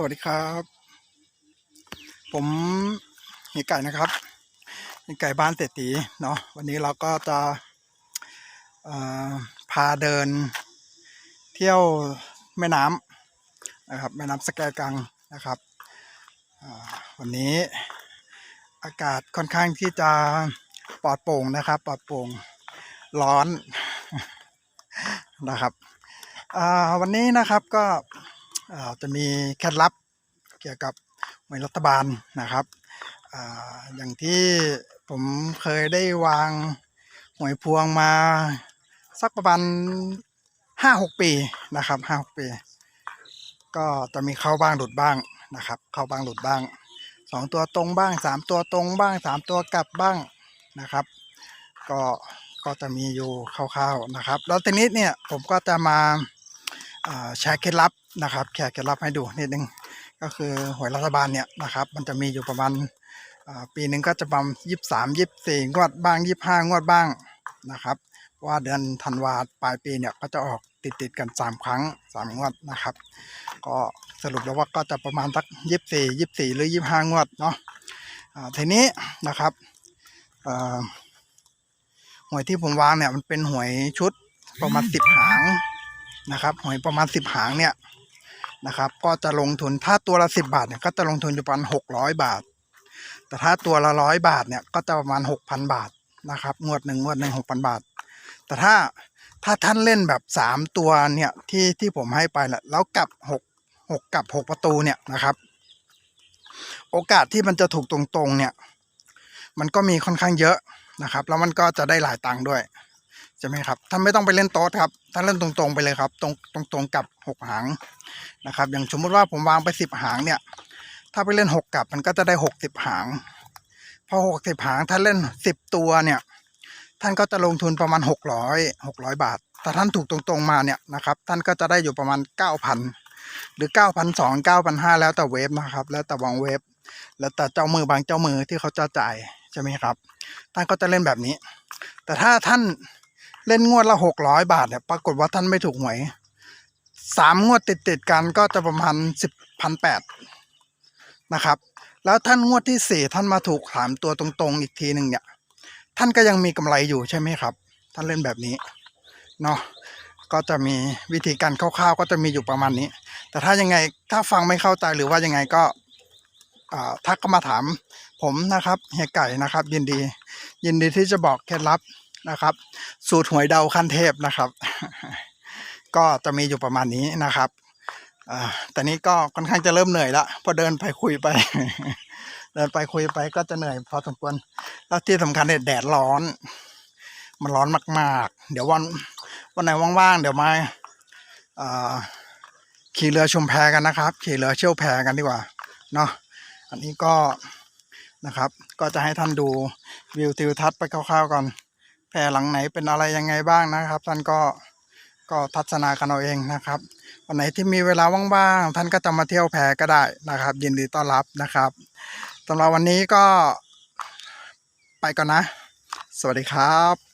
สวัสดีครับ ผมเฮียไก่นะครับเฮียไก่บ้านเศรษฐีเนาะวันนี้เราก็จะพาเดินเที่ยวแม่น้ำนะครับแม่น้ำสแกกังนะครับวันนี้อากาศค่อนข้างที่จะปลอดโปร่งนะครับปลอดโปร่งร้อนนะครับวันนี้นะครับก็ จะมีเคล็ดลับเกี่ยวกับหน่วยรัฐบาลนะครับออย่างที่ผมเคยได้วางหน่วยพวงมาสักประมาณห้าหกปีนะครับห้าหกปี ก็จะมีเข้าบ้างหลุดบ้างนะครับ เข้าบ้างหลุดบ้างสองตัวตรงบ้างสามตัวตรงบ้างสามตัวกลับบ้างนะครับ ก็ก็จะมีอยู่คร่าวๆนะครับ แล้วทีนี้เนี่ยผมก็จะมา แชร์เคล็ดลับนะครับแชร์เคล็ดลับให้ดูนิดนึงก็คือหวยรัฐบาลเนี่ยนะครับ มันจะมีอยู่ประมาณปีหนึ่งก็จะประมาณยี่สามยี่สี่งวดบ้างยี่ห้างวดบ้างนะครับว่าเดือนธันวาปลายปีเนี่ยก็จะออกติดติดกันสามครั้งสามงวดนะครับ ก็สรุปแล้วว่าก็จะประมาณสักยี่สี่ยี่สี่หรือยี่ห้างวดเนาะทีนี้นะครับหวยที่ผมวางเนี่ยมันเป็นหวยชุดประมาณสิบหาง นะครับหวยประมาณสิบหางเนี่ยนะครับ ก็จะลงทุนถ้าตัวละสิบาทเนี่ยก็จะลงทุนอยู่ประมาณหกร้อยบาท แต่ถ้าตัวละร้อยบาทเนี่ยก็จะประมาณหกพันบาทนะครับงวดหนึ่งงวดหนึ่งหกพันบาท แต่ถ้าถ้าท่านเล่นแบบสามตัวเนี่ยที่ที่ผมให้ไปแหละแล้วกลับหกหกกับหกประตูเนี่ยนะครับ โอกาสที่มันจะถูกตรงๆเนี่ย มันก็มีค่อนข้างเยอะนะครับ แล้วมันก็จะได้หลายตังค์ด้วย ใช่ไหมครับท่านไม่ต้องไปเล่นโต๊ดครับท่านเล่นตรงๆไปเลยครับ ตรงตรงๆกับหกหางนะครับ อย่างสมมติว่าผมวางไปสิบหางเนี่ย ถ้าไปเล่นหกกับมันก็จะได้หกสิบหางพอหกสิบหางท่านเล่นสิบตัวเนี่ย ท่านก็จะลงทุนประมาณหกร้อยหกร้อยบาทแต่ท่านถูกตรงๆมาเนี่ยนะครับ ท่านก็จะได้อยู่ประมาณเก้าพันหรือเก้าพันสองเก้าพันห้าแล้วแต่เวฟนะครับ แล้วแต่วางเวฟแล้วแต่เจ้ามือบางเจ้ามือที่เขาจะจ่ายใช่ไหมครับ ท่านก็จะเล่นแบบนี้ แต่ถ้าท่าน เล่นงวดละหกร้อยบาทเนี่ยปรากฏว่าท่านไม่ถูกหวยสามงวดติดติดกันก็จะประมาณสิบพันแปดนะครับ แล้วท่านงวดที่สี่ท่านมาถูกสามตัวตรงๆ อีกทีหนึ่งเนี่ย ท่านก็ยังมีกำไรอยู่ใช่ไหมครับ ท่านเล่นแบบนี้เนาะก็จะมีวิธีการคร่าวๆ ก็จะมีอยู่ประมาณนี้ แต่ถ้ายังไงถ้าฟังไม่เข้าใจหรือว่ายังไงก็ทักเข้ามาถามผมนะครับเฮียไก่นะครับ ยินดี ยินดีที่จะบอกเคล็ดลับ นะครับ สูตรหวยเดาขั้นเทพนะครับ ก็จะมีอยู่ประมาณนี้นะครับแต่นี้ก็ค่อนข้างจะเริ่มเหนื่อยละพอเดินไปคุยไป เดินไปคุยไปก็จะเหนื่อยพอสมควรแล้วที่สำคัญเนี่ยแดดร้อน มันร้อนมาก ๆ เดี๋ยววันวันไหนว่างๆเดี๋ยวมาอ่าขี่เรือชมแพกันนะครับ ขี่เรือเชี่ยวแพกันดีกว่าเนาะอันนี้ก็นะครับ ก็จะให้ท่านดูวิวทิวทัศน์ไปคร่าวๆก่อน แพรหลังไหนเป็นอะไรยังไงบ้างนะครับ ท่านก็ก็ทัศนากันเอาเองนะครับวันไหนที่มีเวลาว่างๆท่านก็จะมาเที่ยวแพก็ได้นะครับ ยินดีต้อนรับนะครับสำหรับวันนี้ก็ไปก่อนนะ สวัสดีครับ